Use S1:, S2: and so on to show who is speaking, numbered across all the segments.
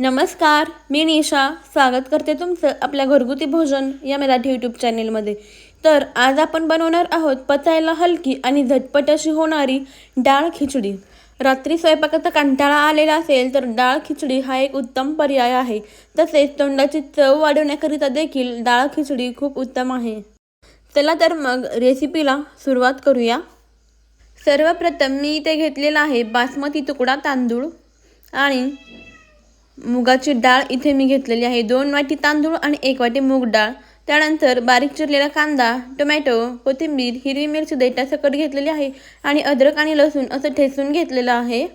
S1: नमस्कार मी निशा. स्वागत करते तुमचं आपल्या घरगुती भोजन या मराठी यूट्यूब चॅनेलमध्ये तर आज आपण बनवणार आहोत पचायला हलकी आणि झटपट अशी होणारी डाळ खिचडी. रात्री स्वयंपाकाचा कंटाळा आलेला असेल तर डाळ खिचडी हा एक उत्तम पर्याय आहे. तसेच तोंडाची चव वाढवण्याकरिता देखील डाळ खिचडी खूप उत्तम आहे. चला तर मग रेसिपीला सुरुवात करूया. सर्वप्रथम मी इथे घेतलेला आहे बासमती तुकडा तांदूळ आणि मुगाची डाळ इथे मी घेतलेली आहे. दोन वाटी तांदूळ आणि एक वाटी मूग डाळ. त्यानंतर बारीक चिरलेला कांदा टोमॅटो कोथिंबीर हिरवी मिरची देटासकट घेतलेली आहे आणि अद्रक आणि लसूण असं ठेचून घेतलेलं आहे.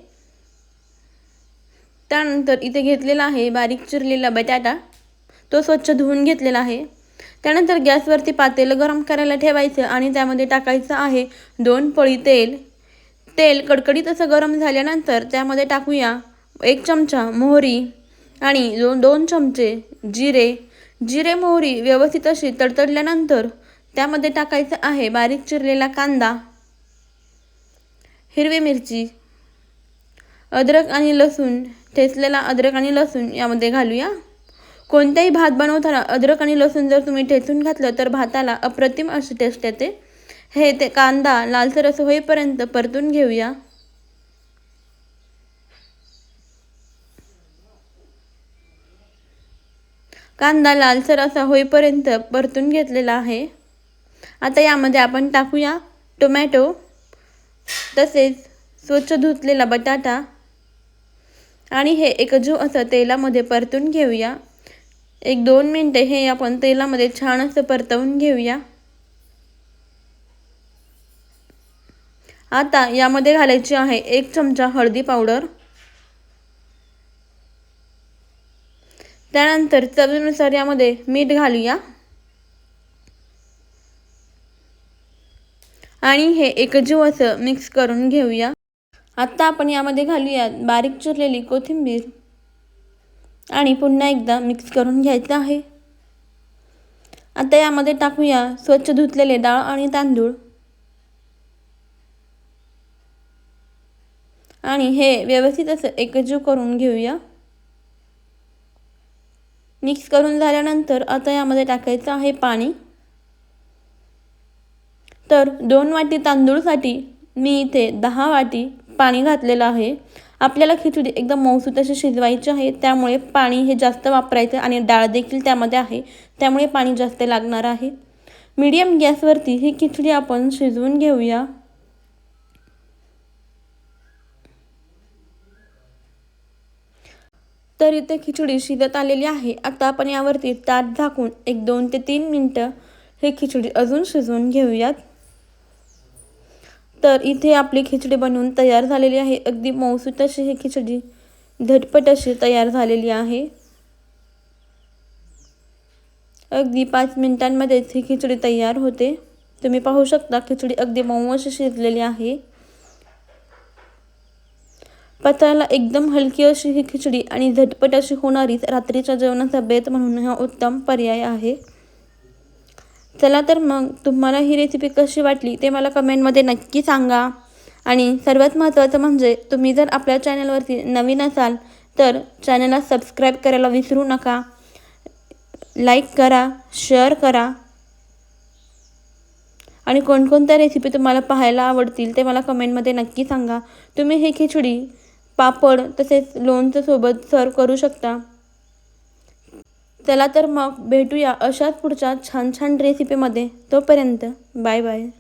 S1: त्यानंतर इथे घेतलेला आहे बारीक चिरलेला बटाटा. तो स्वच्छ धुवून घेतलेला आहे. त्यानंतर गॅसवरती पातेलं गरम करायला ठेवायचं आणि त्यामध्ये टाकायचं आहे दोन पळी तेल. तेल कडकडीत असं गरम झाल्यानंतर त्यामध्ये टाकूया. एक चमचा मोहरी आणि दोन दोन चमचे जिरे. जिरे मोहरी व्यवस्थित अशी तडतडल्यानंतर त्यामध्ये टाकायचं आहे बारीक चिरलेला कांदा हिरवी मिरची अद्रक आणि लसूण. ठेचलेला अद्रक आणि लसूण यामध्ये घालूया. कोणताही भात बनवताना अद्रक आणि लसूण जर तुम्ही ठेचून घातलं तर भाताला अप्रतिम अशी टेस्ट येते. हे ते कांदा लालसर असं होईपर्यंत परतून घेऊया. कांदा लालसर असा होईपर्यंत परतून घेतलेला आहे. आता यामध्ये आपण टाकूया टोमॅटो तसेच स्वच्छ धुतलेला बटाटा आणि हे एकजू असं तेलामध्ये परतून घेऊया. एक दोन मिनटे हे आपण तेलामध्ये छान असं परतवून घेऊया. आता यामध्ये घालायची आहे एक चमचा हळदी पावडर. त्यानंतर चवीनुसार यामध्ये मीठ घालूया. आणि हे एकजीव असं मिक्स करून घेऊया. आत्ता आपण यामध्ये घालूया बारीक चिरलेली कोथिंबीर. आणि पुन्हा एकदा मिक्स करून घ्यायचं आहे. आता यामध्ये टाकूया स्वच्छ धुतलेले डाळ आणि तांदूळ. आणि हे व्यवस्थित असं एकजीव करून घेऊया. मिक्स करून झाल्यानंतर आता यामध्ये टाकायचं आहे पाणी. तर दोन वाटी तांदूळसाठी मी इथे दहा वाटी पाणी घातलेलं आहे. आपल्याला खिचडी एकदम मौसूत अशी शिजवायची आहे त्यामुळे पाणी हे जास्त वापरायचं आणि डाळ देखील त्यामध्ये आहे त्यामुळे पाणी जास्त लागणार आहे. मीडियम गॅसवरती ही खिचडी आपण शिजवून घेऊया. तर इथे खिचडी शिजत आलेली आहे. आता आपण यावरती ताट झाकून एक दोन ते तीन मिनटं हे खिचडी अजून शिजवून घेऊयात. तर इथे आपली खिचडी बनवून तयार झालेली आहे. अगदी मौसूत अशी ही खिचडी झटपट अशी तयार झालेली आहे. अगदी पाच मिनिटांमध्येच ही खिचडी तयार होते. तुम्ही पाहू शकता खिचडी अगदी मऊ अशी शिजलेली आहे. पचायला एकदम हलकी अशी ही खिचडी आणि झटपट अशी होणारी रात्रीच्या जेवणाचा बेत म्हणून हा उत्तम पर्याय आहे. चला तर मग तुम्हाला ही रेसिपी कशी वाटली ते मला कमेंटमध्ये नक्की सांगा. आणि सर्वात महत्त्वाचं म्हणजे तुम्ही जर आपल्या चॅनलवरती नवीन असाल तर चॅनलला सबस्क्राईब करायला विसरू नका. लाईक करा शेअर करा. आणि कोणकोणत्या रेसिपी तुम्हाला पाहायला आवडतील ते मला कमेंटमध्ये नक्की सांगा. तुम्ही ही खिचडी पापड तसेच लोणचं सोबत सर्व करू शकता. चला तर मग भेटूया अशाच पुढच्या छान छान रेसिपीमध्ये तोपर्यंत बाय बाय